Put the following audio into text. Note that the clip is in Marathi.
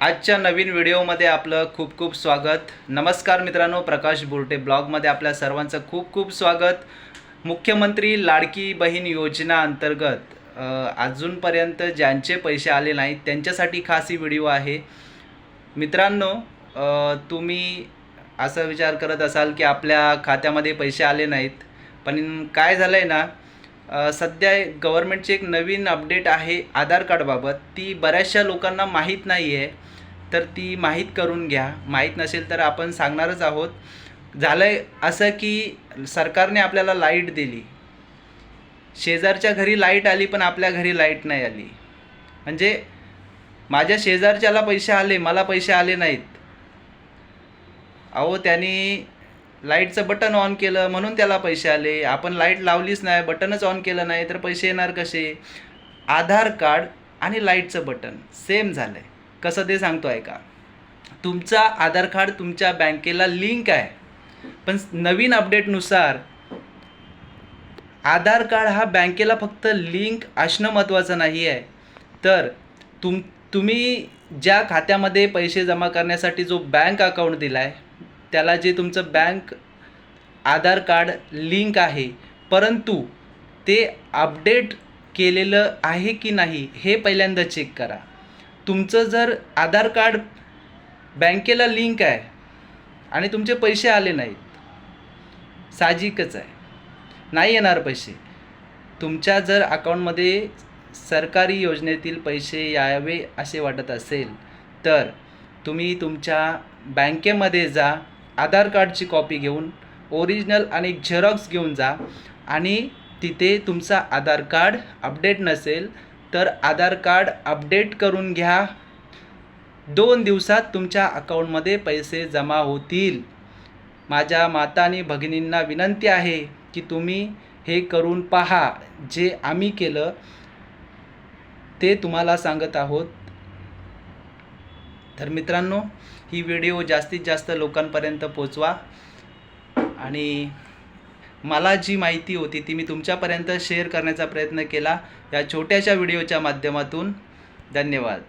आजच्या नवीन व्हिडिओमध्ये आपलं खूप खूप स्वागत. नमस्कार मित्रांनो प्रकाश बुरटे ब्लॉगमध्ये आपल्या सर्वांचं खूप खूप स्वागत. मुख्यमंत्री लाडकी बहीण योजना अंतर्गत अजूनपर्यंत ज्यांचे पैसे आले नाहीत त्यांच्यासाठी खास ही व्हिडिओ आहे. मित्रांनो तुम्ही असा विचार करत असाल की आपल्या खात्यामध्ये पैसे आले नाहीत पण काय झालं आहे ना सध्या गव्हर्मेंटची एक नवीन अपडेट आहे आधार कार्डबाबत. ती बऱ्याचशा लोकांना माहीत नाही आहे तर ती माहीत करून घ्या. माहीत नसेल तर आपण सांगणारच आहोत. झालं आहे असं की सरकारने आपल्याला लाइट दिली. शेजारच्या घरी लाइट आली पण आपल्या घरी लाइट नाही आली. म्हणजे माझ्या शेजारच्याला पैसे आले मला पैसे आले नाहीत. अहो त्यांनी लाईटचं बटन ऑन केलं म्हणून त्याला पैसे आले. आपण लाइट लावलीच नाही बटनच ऑन केलं नाही तर पैसे येणार कसे? आधार कार्ड आणि लाईटचं बटन सेम झालं आहे कसं ते सांगतो आहे का तुमचा आधार कार्ड तुमच्या बँकेला लिंक आहे. पण नवीन अपडेटनुसार आधार कार्ड हा बँकेला फक्त लिंक असणं महत्त्वाचं नाही आहे तर तुम तुम्ही ज्या खात्यामध्ये पैसे जमा करण्यासाठी जो बँक अकाउंट दिला आहे त्याला जे तुमचं बँक आधार कार्ड लिंक आहे परंतु ते अपडेट केलेलं आहे की नाही हे पहिल्यांदा चेक करा. तुमचं जर आधार कार्ड बँकेला लिंक आहे आणि तुमचे पैसे आले नाहीत साहजिकच आहे. नाही येणार पैसे. तुमच्या जर अकाउंटमध्ये सरकारी योजनेतील पैसे यावे असे वाटत असेल तर तुम्ही तुमच्या बँकेमध्ये जा आधार कार्डची कॉपी घेऊन ओरिजिनल आणि झेरॉक्स घेऊन जा. आणि तिथे तुमचा आधार कार्ड अपडेट नसेल तर आधार कार्ड अपडेट करून घ्या. दोन दिवसात तुमच्या अकाउंटमध्ये पैसे जमा होतील. माझ्या माता आणि भगिनींना विनंती आहे की तुम्ही हे करून पहा. जे आम्ही केलं ते तुम्हाला सांगत आहोत. तर मित्रांनो ही व्हिडिओ जास्तीत जास्त लोकांपर्यंत पोचवा. आणि मला जी माहिती होती ती मी तुमच्यापर्यंत शेअर करण्याचा प्रयत्न केला या छोट्याशा व्हिडिओच्या माध्यमातून. धन्यवाद.